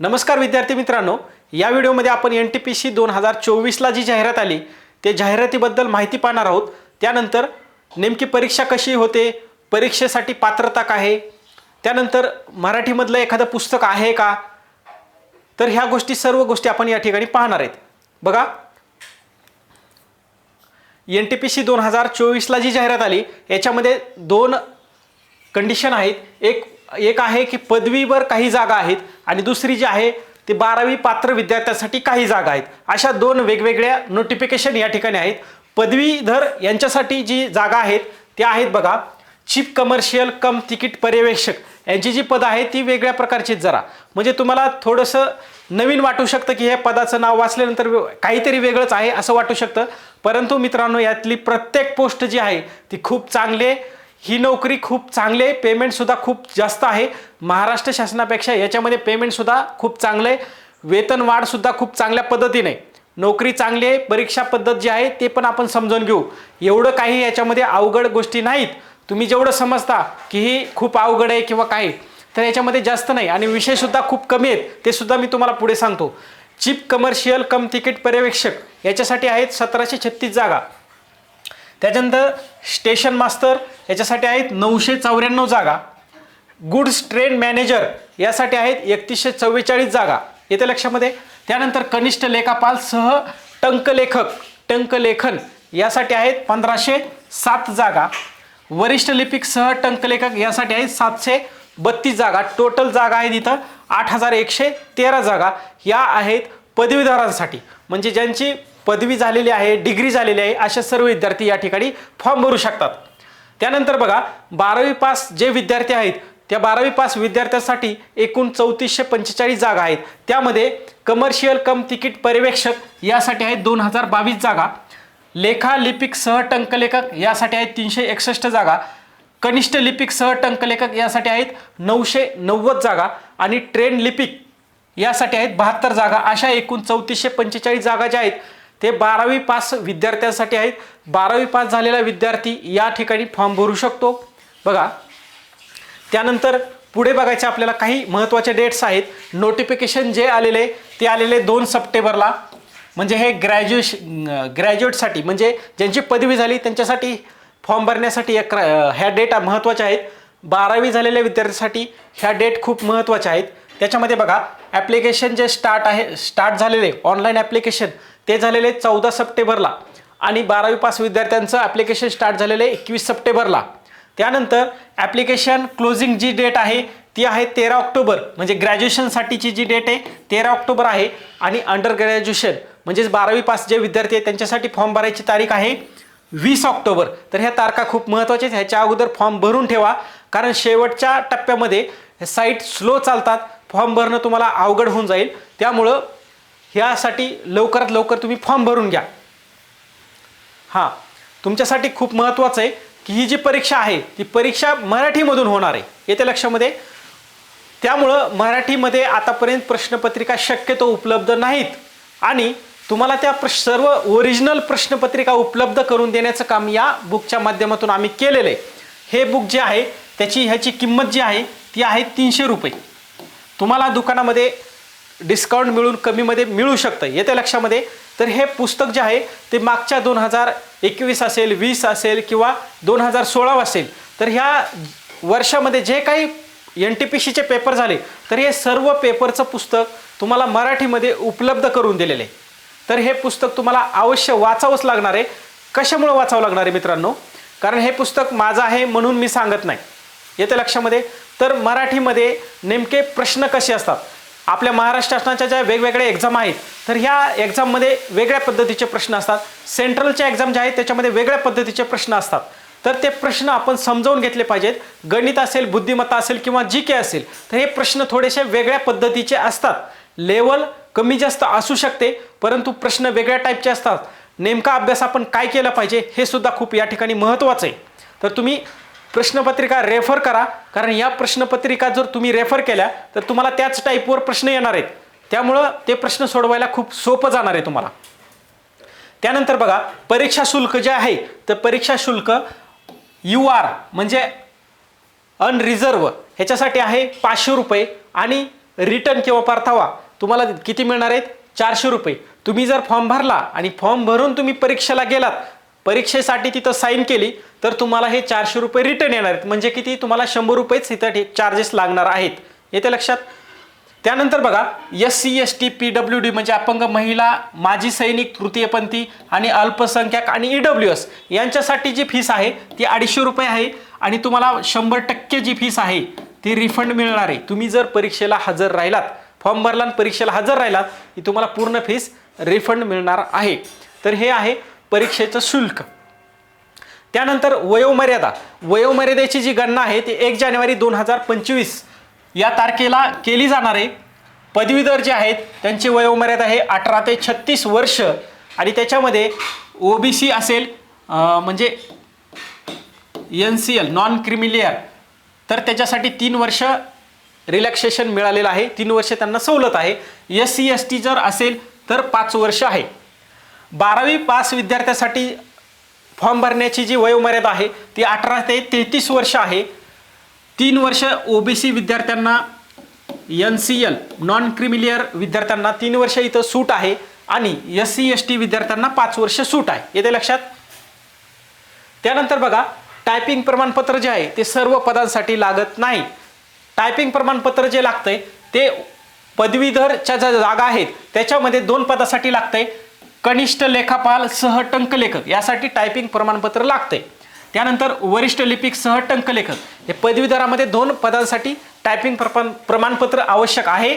नमस्कार विद्यार्थी मित्रांनो या व्हिडिओमध्ये आपण एन टी पी सी दोन हजार चोवीसला जी जाहिरात आली ते जाहिरातीबद्दल माहिती पाहणार आहोत. त्यानंतर नेमकी परीक्षा कशी होते परीक्षेसाठी पात्रता काय त्यानंतर मराठीमधलं एखादं पुस्तक आहे का तर ह्या गोष्टी सर्व गोष्टी आपण या ठिकाणी पाहणार आहेत. बघा. एन टी पी सी दोन हजार चोवीसला जी जाहिरात आली याच्यामध्ये दोन कंडिशन आहेत. एक एक आहे की पदवीवर काही जागा आहेत आणि दुसरी जी आहे ती बारावी पात्र विद्यार्थ्यांसाठी काही जागा आहेत. अशा दोन वेगवेगळ्या नोटिफिकेशन या ठिकाणी आहेत. पदवीधर यांच्यासाठी जी जागा आहेत त्या आहेत बघा चीफ कमर्शियल कम तिकीट पर्यवेक्षक. यांची जी पदं आहेत ती वेगळ्या प्रकारची जरा. म्हणजे तुम्हाला थोडंसं नवीन वाटू शकतं की हे पदाचं नाव वाचल्यानंतर काहीतरी वेगळंच आहे असं वाटू शकतं. परंतु मित्रांनो यातली प्रत्येक पोस्ट जी आहे ती खूप चांगले ही नोकरी खूप चांगली आहे. पेमेंटसुद्धा खूप जास्त आहे. महाराष्ट्र शासनापेक्षा याच्यामध्ये पेमेंटसुद्धा खूप चांगलं आहे. वेतनवाढसुद्धा खूप चांगल्या पद्धतीने नोकरी चांगली आहे. परीक्षा पद्धत जी आहे ते पण आपण समजून घेऊ. एवढं काही याच्यामध्ये अवघड गोष्टी नाहीत. तुम्ही जेवढं समजता की ही खूप अवघड आहे किंवा काही तर याच्यामध्ये जास्त नाही. आणि विषयसुद्धा खूप कमी आहेत. ते सुद्धा मी तुम्हाला पुढे सांगतो. चीप कमर्शियल कम तिकीट पर्यवेक्षक याच्यासाठी आहेत सतराशे छत्तीस जागा. त्याच्यानंतर स्टेशन मास्तर याच्यासाठी आहेत नऊशे चौऱ्याण्णव जागा. गुड्स ट्रेन मॅनेजर यासाठी आहेत एकतीसशे चव्वेचाळीस जागा. येते लक्षामध्ये? त्यानंतर कनिष्ठ लेखापाल सह टंकलेखक टंकलेखन यासाठी आहेत पंधराशे सात जागा. वरिष्ठ लिपिक सह टंकलेखक यासाठी आहेत सातशे बत्तीस जागा. टोटल जागा आहेत इथं आठ हजार एकशे तेरा जागा. या आहेत पदवीधरांसाठी. म्हणजे ज्यांची पदवी झालेली आहे डिग्री झालेली आहे असे सर्व विद्यार्थी या ठिकाणी फॉर्म भरू शकतात. त्यानंतर बघा बारावी पास जे विद्यार्थी आहेत त्या बारावी पास विद्यार्थ्यांसाठी एकूण चौतीसशे पंचेचाळीस जागा आहेत. त्यामध्ये कमर्शियल कम तिकीट पर्यवेक्षक यासाठी आहेत दोन हजार बावीस जागा. लेखा लिपिक सह टंकलेखक यासाठी आहेत तीनशे एकसष्ट जागा. कनिष्ठ लिपिक सह टंकलेखक यासाठी आहेत नऊशे नव्वद जागा. आणि ट्रेन लिपिक यासाठी आहेत बहात्तर जागा. अशा एकूण चौतीसशे पंचेचाळीस जागा ज्या आहेत ते बारावी पास विद्यार्थ्यांसाठी आहेत. बारावी पास झालेला विद्यार्थी या ठिकाणी फॉर्म भरू शकतो. बघा त्यानंतर पुढे बघायचे आपल्याला काही महत्त्वाचे डेट्स आहेत. नोटिफिकेशन जे आलेले ते आलेले दोन सप्टेंबरला. म्हणजे हे ग्रॅज्युएशन ग्रॅज्युएटसाठी म्हणजे ज्यांची पदवी झाली त्यांच्यासाठी फॉर्म भरण्यासाठी या अं, ह्या डेट महत्त्वाच्या आहेत. बारावी झालेल्या विद्यार्थ्यांसाठी ह्या डेट खूप महत्त्वाच्या आहेत. त्याच्यामध्ये बघा ॲप्लिकेशन जे स्टार्ट आहे स्टार्ट झालेले ऑनलाईन ॲप्लिकेशन ते झालेले चौदा सप्टेंबरला. आणि बारावी पास विद्यार्थ्यांचं ॲप्लिकेशन स्टार्ट झालेलं आहे एकवीस सप्टेंबरला. त्यानंतर ॲप्लिकेशन क्लोजिंग जी डेट आहे ती आहे तेरा ऑक्टोबर. म्हणजे ग्रॅज्युएशनसाठीची जी डेट आहे तेरा ऑक्टोबर आहे. आणि अंडर ग्रॅज्युएशन म्हणजेच बारावी पास जे विद्यार्थी आहेत त्यांच्यासाठी फॉर्म भरायची तारीख आहे वीस ऑक्टोबर. तर ह्या तारखा खूप महत्त्वाच्या आहेत. ह्याच्या अगोदर फॉर्म भरून ठेवा. कारण शेवटच्या टप्प्यामध्ये साईट स्लो चालतात. फॉर्म भरणं तुम्हाला अवघड होऊन जाईल. त्यामुळं ह्यासाठी लवकरात लवकर तुम्ही फॉर्म भरून घ्या. हां तुमच्यासाठी खूप महत्त्वाचं आहे की ही जी परीक्षा आहे ती परीक्षा मराठीमधून होणार आहे. येते लक्षामध्ये? त्यामुळं मराठीमध्ये आतापर्यंत प्रश्नपत्रिका शक्यतो उपलब्ध नाहीत. आणि तुम्हाला त्या प्र सर्व ओरिजिनल प्रश्नपत्रिका उपलब्ध करून देण्याचं काम या बुकच्या माध्यमातून आम्ही केलेलं आहे. हे बुक जे आहे त्याची ह्याची किंमत जी आहे ती आहे तीनशे रुपये. तुम्हाला दुकानामध्ये डिस्काउंट मिळून कमीमध्ये मिळू शकतं. येत्या लक्षामध्ये. तर हे पुस्तक जे आहे ते मागच्या दोन हजार एकवीस असेल वीस असेल किंवा दोन हजार सोळा असेल. तर ह्या वर्षामध्ये जे काही एन टी पी सीचे पेपर झाले तर हे सर्व पेपरचं पुस्तक तुम्हाला मराठीमध्ये उपलब्ध करून दिलेलं. आहे तर हे पुस्तक तुम्हाला अवश्य वाचावंच लागणार आहे. कशामुळं वाचावं लागणार आहे मित्रांनो? कारण हे पुस्तक माझं आहे म्हणून मी सांगत नाही. येते लक्षामध्ये. तर मराठीमध्ये नेमके प्रश्न कसे असतात? आपल्या महाराष्ट्र शासनाच्या ज्या वेगवेगळ्या एक्झाम आहेत तर ह्या एक्झाममध्ये वेगळ्या पद्धतीचे प्रश्न असतात. सेंट्रलच्या एक्झाम ज्या आहेत त्याच्यामध्ये वेगळ्या पद्धतीचे प्रश्न असतात. तर ते प्रश्न आपण समजावून घेतले पाहिजेत. गणित असेल बुद्धिमत्ता असेल किंवा जी के असेल तर हे प्रश्न थोडेसे वेगळ्या पद्धतीचे असतात. लेवल कमी जास्त असू शकते परंतु प्रश्न वेगळ्या टाईपचे असतात. नेमका अभ्यास आपण काय केला पाहिजे हे सुद्धा खूप या ठिकाणी महत्त्वाचं आहे. तर तुम्ही प्रश्नपत्रिका रेफर करा. कारण या प्रश्नपत्रिका जर तुम्ही रेफर केल्या तर तुम्हाला त्याच टाईपवर प्रश्न येणार आहेत. त्यामुळं ते प्रश्न सोडवायला खूप सोपं जाणार आहे तुम्हाला. त्यानंतर बघा परीक्षा शुल्क जे आहे तर परीक्षा शुल्क यू आर म्हणजे अनरिझर्व ह्याच्यासाठी आहे पाचशे रुपये आणि रिटर्न किंवा परतावा तुम्हाला किती मिळणार आहेत? चारशे रुपये. तुम्ही जर फॉर्म भरला आणि फॉर्म भरून तुम्ही परीक्षेला गेलात परीक्षेसाठी तिथं साईन केली तर तुम्हाला हे चारशे रुपये रिटर्न येणार आहेत. म्हणजे किती? तुम्हाला शंभर रुपयेच इथं चार्जेस लागणार आहेत. येते लक्षात? त्यानंतर बघा S C S T P W D म्हणजे अपंग महिला माजी सैनिक तृतीयपंथी आणि अल्पसंख्याक आणि ई डब्ल्यू एस यांच्यासाठी जी फीस आहे ती अडीचशे रुपये आहे. आणि तुम्हाला शंभर टक्के जी फीस आहे ती रिफंड मिळणार आहे. तुम्ही जर परीक्षेला हजर राहिलात फॉर्म भरला आणि परीक्षेला हजर राहिलात की तुम्हाला पूर्ण फीस रिफंड मिळणार आहे. तर हे आहे परीक्षेचं शुल्क. त्यानंतर वयोमर्यादा. वयोमर्यादेची जी गणना आहे ती एक जानेवारी दोन हजार पंचवीस या तारखेला केली जाणार आहे. पदवीधर जे आहेत त्यांची वयोमर्यादा आहे अठरा ते छत्तीस वर्ष आणि त्याच्यामध्ये ओ बी सी असेल म्हणजे N C L non creamy layer तर त्याच्यासाठी तीन वर्ष रिलॅक्सेशन मिळालेलं आहे. तीन वर्ष त्यांना सवलत आहे. एस सी एस टी जर असेल तर पाच वर्ष आहे. बारावी पास विद्यार्थ्यासाठी फॉर्म भरण्याची जी वयोमर्यादा आहे ती अठरा ते तेहतीस वर्ष आहे. तीन वर्ष ओबीसी विद्यार्थ्यांना N C L non creamy layer विद्यार्थ्यांना तीन वर्ष इथं सूट आहे आणि एस सी एस टी विद्यार्थ्यांना पाच वर्ष सूट आहे. येते लक्षात? त्यानंतर बघा टायपिंग प्रमाणपत्र जे आहे ते सर्व पदांसाठी लागत नाही. टायपिंग प्रमाणपत्र जे लागतंय ते पदवीधरच्या ज्या जागा आहेत त्याच्यामध्ये दोन पदासाठी लागतंय. कनिष्ठ लेखापाल सह टंकलेखक यासाठी टायपिंग प्रमाणपत्र लागते त्यानंतर वरिष्ठ लिपिक सह टंकलेखक हे पदवीधरामध्ये दोन पदांसाठी टायपिंग प्रमाण प्रमाणपत्र आवश्यक आहे.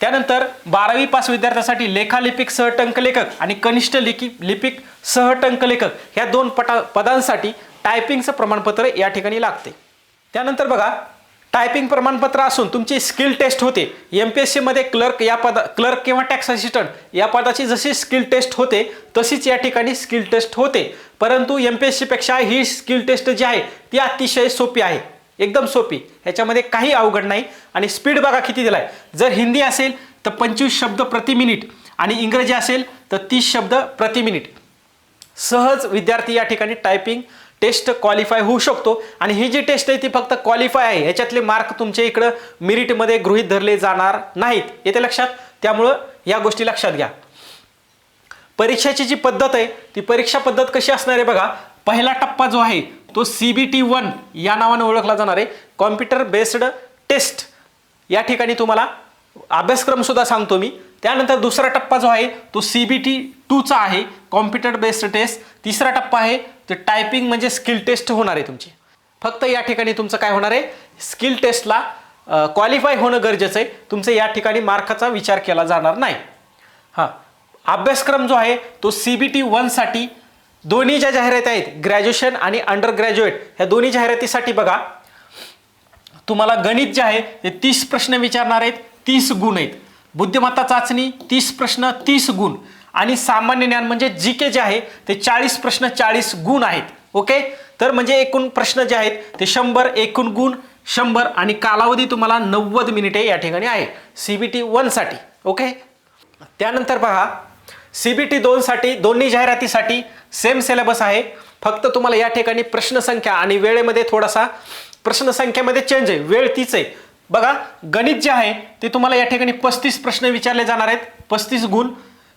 त्यानंतर बारावी पास विद्यार्थ्यासाठी लेखालिपिक सह टंकलेखक आणि कनिष्ठ लिखी लिपिक सह टंकलेखक ह्या दोन पटा पदांसाठी टायपिंगचं प्रमाणपत्र या ठिकाणी लागते त्यानंतर बघा टायपिंग प्रमाणपत्र असून तुमची स्किल टेस्ट होते. एम पी एस सीमध्ये क्लर्क या पदा क्लर्क किंवा टॅक्स असिस्टंट या पदाची जशी स्किल टेस्ट होते तशीच या ठिकाणी स्किल टेस्ट होते. परंतु एम पी एस सीपेक्षा ही स्किल टेस्ट जी आहे ती अतिशय सोपी आहे. एकदम सोपी. ह्याच्यामध्ये काही अवघड नाही. आणि स्पीड बघा किती दिला आहे जर हिंदी असेल तर पंचवीस शब्द प्रति मिनिट आणि इंग्रजी असेल तर तीस शब्द प्रति मिनिट सहज विद्यार्थी या ठिकाणी टायपिंग टेस्ट क्वालिफाय होऊ शकतो. आणि ही जी टेस्ट आहे ती फक्त क्वालिफाय आहे. ह्याच्यातले मार्क तुमच्या इकडं मिरिटमध्ये गृहीत धरले जाणार नाहीत. येते लक्षात? त्यामुळं या गोष्टी लक्षात घ्या. परीक्षेची जी पद्धत आहे ती परीक्षा पद्धत कशी असणार आहे बघा. पहिला टप्पा जो आहे तो सी बी टी वन या नावाने ओळखला जाणार आहे. कॉम्प्युटर बेस्ड टेस्ट या ठिकाणी तुम्हाला अभ्यासक्रमसुद्धा सांगतो मी. त्यानंतर दुसरा टप्पा जो आहे तो सी बी टी टूचा आहे. कॉम्प्युटर बेस्ड टेस्ट तिसरा टप्पा आहे ते टायपिंग म्हणजे स्किल टेस्ट होणार आहे तुमची. फक्त या ठिकाणी तुमचं काय होणार आहे? स्किल टेस्टला क्वालिफाय होणं गरजेचं आहे. तुमचं या ठिकाणी मार्काचा विचार केला जाणार नाही. हां. अभ्यासक्रम जो आहे तो सी बी टी वनसाठी दोन्ही ज्या जाहिराती आहेत ग्रॅज्युएशन आणि अंडर ग्रॅज्युएट ह्या दोन्ही जाहिरातीसाठी बघा. तुम्हाला गणित जे आहे ते तीस प्रश्न विचारणार आहेत तीस गुण आहेत. बुद्धिमत्ता चाचणी तीस प्रश्न तीस गुण. आणि सामान्य ज्ञान म्हणजे जी के जे आहे ते चाळीस प्रश्न चाळीस गुण आहेत. ओके तर म्हणजे एकूण प्रश्न जे आहेत ते शंभर एकूण गुण शंभर आणि कालावधी तुम्हाला नव्वद मिनिटे या ठिकाणी आहे. सी बी टी वनसाठी ओके त्यानंतर पहा सी बी टी दोनसाठी दोन्ही जाहिरातीसाठी सेम सिलेबस आहे. फक्त तुम्हाला या ठिकाणी प्रश्नसंख्या आणि वेळेमध्ये थोडासा प्रश्नसंख्येमध्ये चेंज आहे. वेळ तीच आहे. बघा गणित जे आहे ते तुम्हाला या ठिकाणी पस्तीस प्रश्न विचारले जाणार आहेत. पस्तीस गुण.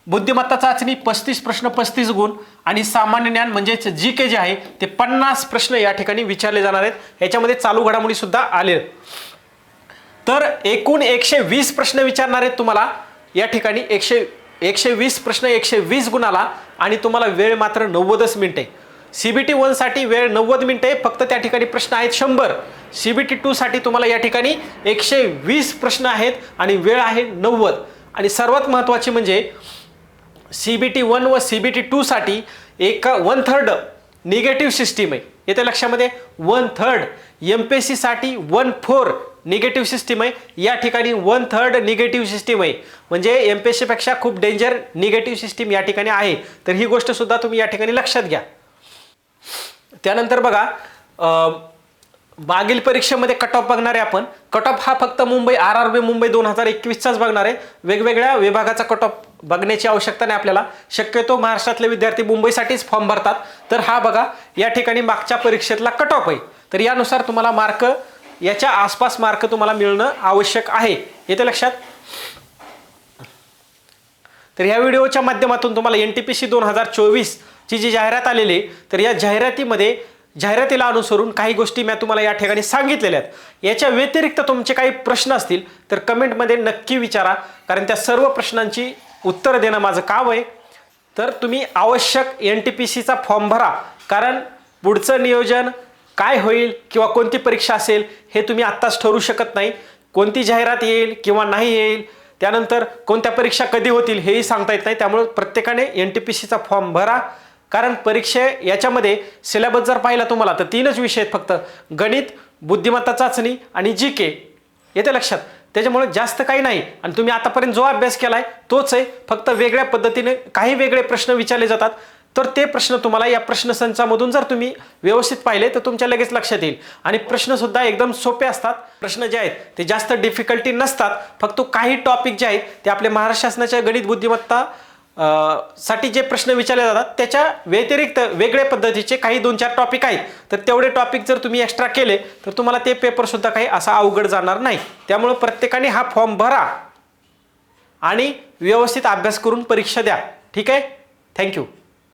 बुद्धिमत्ता चाचणी पस्तीस प्रश्न पस्तीस गुण आणि सामान्य ज्ञान म्हणजेच जी के जे आहे ते पन्नास प्रश्न या ठिकाणी विचारले जाणार आहेत. याच्यामध्ये चालू घडामोडी सुद्धा आले तर एकूण एकशे वीस प्रश्न विचारणार आहेत तुम्हाला. या ठिकाणी एकशे एकशे वीस प्रश्न एकशे वीस गुणाला आणि तुम्हाला वेळ मात्र नव्वदच मिनिटे सी बी टी वनसाठी वेळ नव्वद मिनिटे फक्त त्या ठिकाणी प्रश्न आहेत शंभर. सी बी टी टूसाठी तुम्हाला या ठिकाणी एकशे वीस प्रश्न आहेत आणि वेळ आहे नव्वद. आणि सर्वात महत्त्वाची म्हणजे सी बी टी वन व सी बी टी टूसाठी एका वन थर्ड निगेटिव्ह सिस्टीम आहे. येत्या लक्षामध्ये? One third M P S सीसाठी वन फोर निगेटिव्ह सिस्टीम आहे. या ठिकाणी वन थर्ड निगेटिव्ह सिस्टीम आहे. म्हणजे एम पी एस सीपेक्षा खूप डेंजर निगेटिव्ह सिस्टीम या ठिकाणी आहे. तर ही गोष्ट सुद्धा तुम्ही या ठिकाणी लक्षात घ्या. त्यानंतर बघा मागील परीक्षेमध्ये कट ऑफ बघणार आहे आपण. कट ऑफ हा फक्त Mumbai R R B Mumbai दोन हजार एकवीसचाच बघणार आहे. वेगवेगळ्या विभागाचा कट ऑफ बघण्याची आवश्यकता नाही आपल्याला. शक्यतो महाराष्ट्रातले विद्यार्थी मुंबईसाठीच फॉर्म भरतात. तर हा बघा या ठिकाणी मागच्या परीक्षेतला कट ऑफ आहे. तर यानुसार तुम्हाला मार्क याच्या आसपास मार्क तुम्हाला मिळणं आवश्यक आहे. येते लक्षात? तर या व्हिडिओच्या माध्यमातून तुम्हाला एन टी पी सी दोन हजार चोवीसची जी जाहिरात आलेली आहे तर या जाहिरातीमध्ये जाहिरातीला अनुसरून काही गोष्टी मी तुम्हाला या ठिकाणी सांगितलेल्या आहेत. याच्या व्यतिरिक्त तुमचे काही प्रश्न असतील तर कमेंटमध्ये नक्की विचारा. कारण त्या सर्व प्रश्नांची उत्तरं देणं माझं काम आहे. तर तुम्ही आवश्यक एन टी पी सीचा फॉर्म भरा. कारण पुढचं नियोजन काय होईल किंवा कोणती परीक्षा असेल हे तुम्ही आत्ताच ठरवू शकत नाही. कोणती जाहिरात येईल किंवा नाही येईल त्यानंतर कोणत्या परीक्षा कधी होतील हेही सांगता येत नाही. त्यामुळे प्रत्येकाने एन टी पी सीचा फॉर्म भरा. कारण परीक्षे याच्यामध्ये सिलेबस जर पाहिला तुम्हाला तर तीनच विषय आहेत फक्त. गणित बुद्धिमत्ता चाचणी आणि जी के येते लक्षात? त्याच्यामुळे जास्त काही नाही. आणि तुम्ही आतापर्यंत जो अभ्यास केला आहे तोच आहे. फक्त वेगळ्या पद्धतीने काही वेगळे प्रश्न विचारले जातात. तर ते प्रश्न तुम्हाला या प्रश्नसंचामधून जर तुम्ही व्यवस्थित पाहिले तर तुमच्या लगेच लक्षात येईल. आणि प्रश्नसुद्धा एकदम सोपे असतात. प्रश्न जे आहेत ते जास्त डिफिकल्टी नसतात. फक्त काही टॉपिक जे आहेत ते आपले महाराष्ट्र शासनाच्या गणित बुद्धिमत्ता साठी जे प्रश्न विचारले जातात त्याच्या व्यतिरिक्त वेगळ्या पद्धतीचे काही दोन चार टॉपिक आहेत. तर तेवढे टॉपिक जर तुम्ही एक्स्ट्रा केले तर तुम्हाला ते पेपरसुद्धा काही असा अवघड जाणार नाही. त्यामुळं प्रत्येकाने हा फॉर्म भरा आणि व्यवस्थित अभ्यास करून परीक्षा द्या. ठीक आहे? थँक्यू